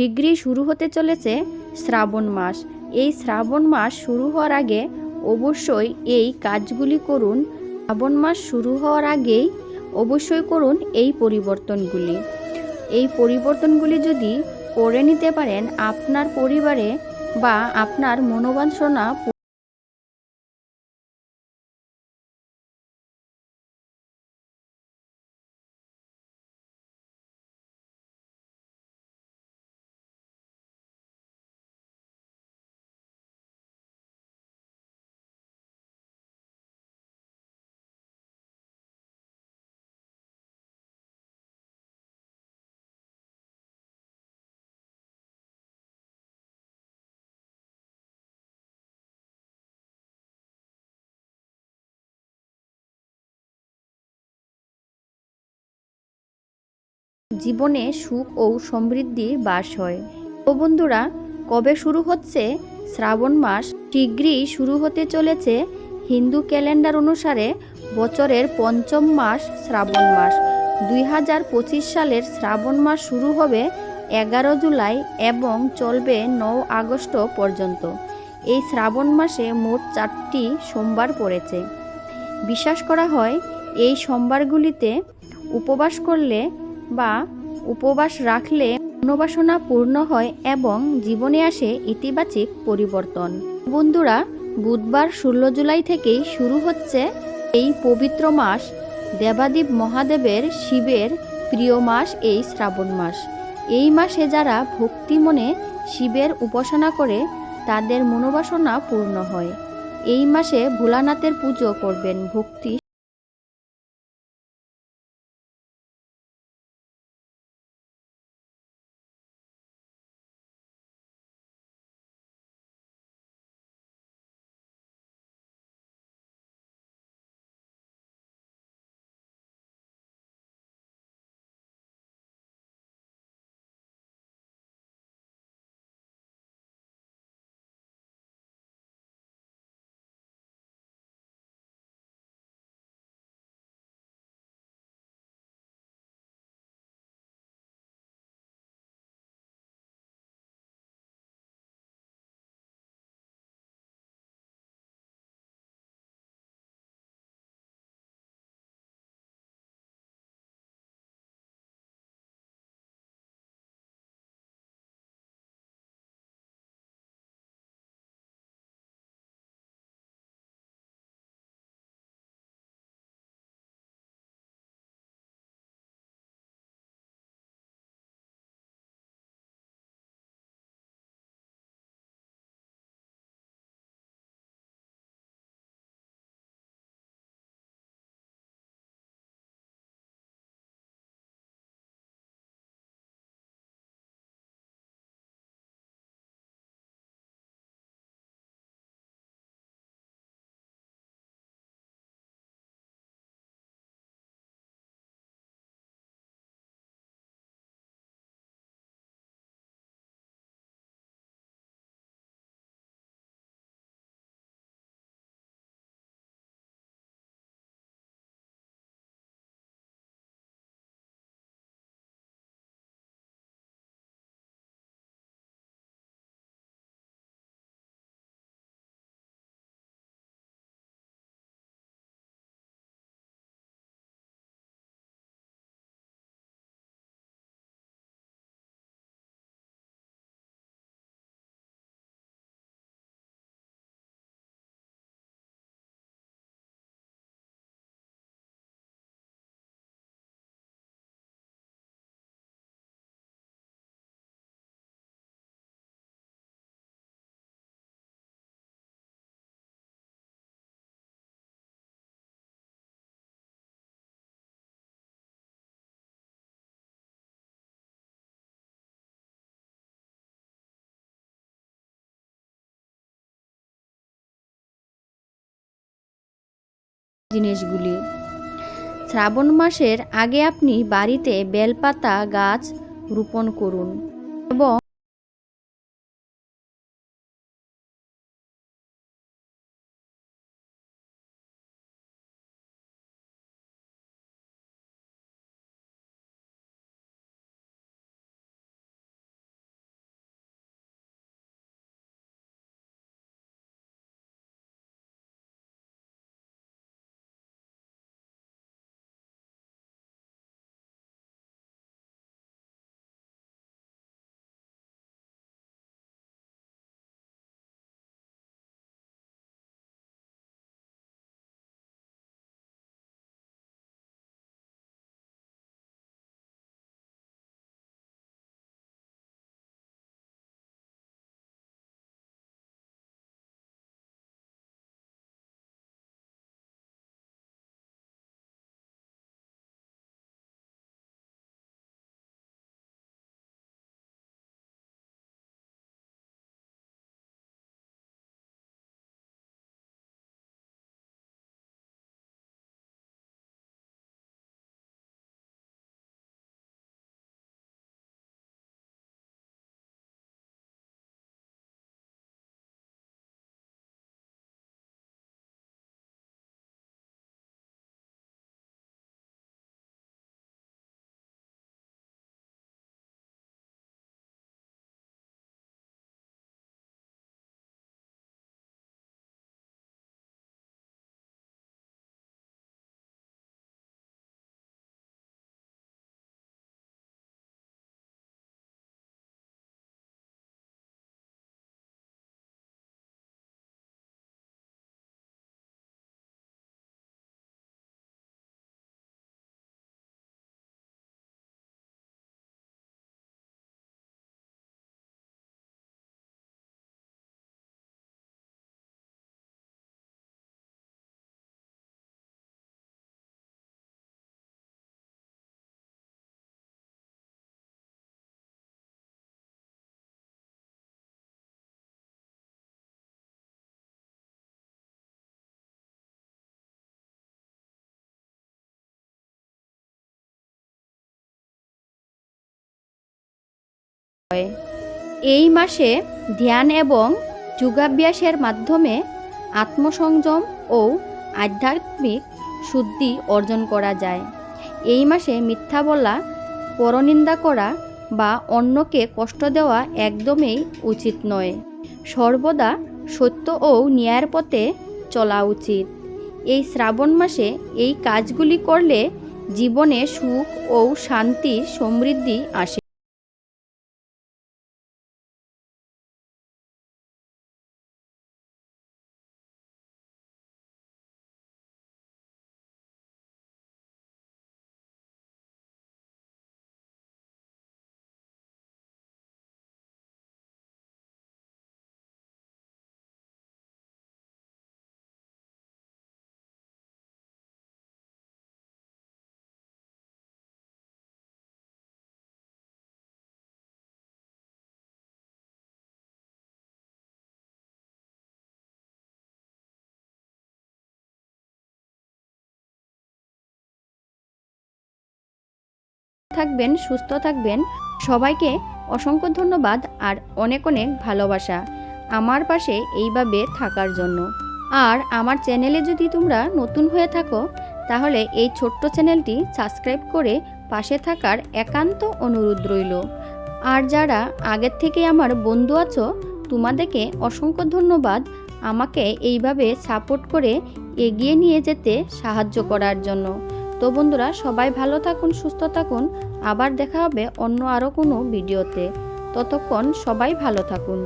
শীঘ্রই শুরু হতে চলেছে শ্রাবণ মাস। এই শ্রাবণ মাস শুরু হওয়ার আগে অবশ্যই এই কাজগুলি করুন। শ্রাবণ মাস শুরু হওয়ার আগেই অবশ্যই করুন এই পরিবর্তনগুলি। এই পরিবর্তনগুলি যদি করে নিতে পারেন, আপনার পরিবারে বা আপনার মনোবাঞ্ছনা জীবনে সুখ ও সমৃদ্ধির বাস হয়। তো বন্ধুরা, কবে শুরু হচ্ছে? শ্রাবণ মাস শীঘ্রই শুরু হতে চলেছে। হিন্দু ক্যালেন্ডার অনুসারে বছরের পঞ্চম মাস শ্রাবণ মাস। দুই হাজার পঁচিশ সালের শ্রাবণ মাস শুরু হবে এগারো জুলাই এবং চলবে নৌ আগস্ট পর্যন্ত। এই শ্রাবণ মাসে মোট চারটি সোমবার পড়েছে। বিশ্বাস করা হয়, এই সোমবারগুলিতে উপবাস করলে বা উপবাস রাখলে মনোবাসনা পূর্ণ হয় এবং জীবনে আসে ইতিবাচক পরিবর্তন। বন্ধুরা, বুধবার ষোলো জুলাই থেকেই শুরু হচ্ছে এই পবিত্র মাস। দেবাদেব মহাদেবের শিবের প্রিয় মাস এই শ্রাবণ মাস। এই মাসে যারা ভক্তি মনে শিবের উপাসনা করে, তাদের মনোবাসনা পূর্ণ হয়। এই মাসে ভোলানাথের পুজো করবেন ভক্তি জিনিসগুলি। শ্রাবণ মাসের আগে আপনি বাড়িতে বেলপাতা গাছ রোপণ করুন এবং হয়। এই মাসে ধ্যান এবং যোগাভ্যাসের মাধ্যমে আত্মসংযম ও আধ্যাত্মিক শুদ্ধি অর্জন করা যায়। এই মাসে মিথ্যা বলা, পরনিন্দা করা বা অন্যকে কষ্ট দেওয়া একদমই উচিত নয়। সর্বদা সত্য ও ন্যায়ের পথে চলা উচিত। এই শ্রাবণ মাসে এই কাজগুলি করলে জীবনে সুখ ও শান্তি সমৃদ্ধি আসে। থাকবেন, সুস্থ থাকবেন। সবাইকে অসংখ্য ধন্যবাদ আর অনেক অনেক ভালোবাসা আমার পাশে এইভাবে থাকার জন্য। আর আমার চ্যানেলে যদি তোমরা নতুন হয়ে থাকো, তাহলে এই ছোট্ট চ্যানেলটি সাবস্ক্রাইব করে পাশে থাকার একান্ত অনুরোধ রইল। আর যারা আগের থেকে আমার বন্ধু আছো, তোমাদেরকে অসংখ্য ধন্যবাদ আমাকে এইভাবে সাপোর্ট করে এগিয়ে নিয়ে যেতে সাহায্য করার জন্য। তো বন্ধুরা, সবাই ভালো থাকুন, সুস্থ থাকুন। আবার দেখা হবে অন্য আরও কোনো ভিডিওতে। ততক্ষণ সবাই ভালো থাকুন।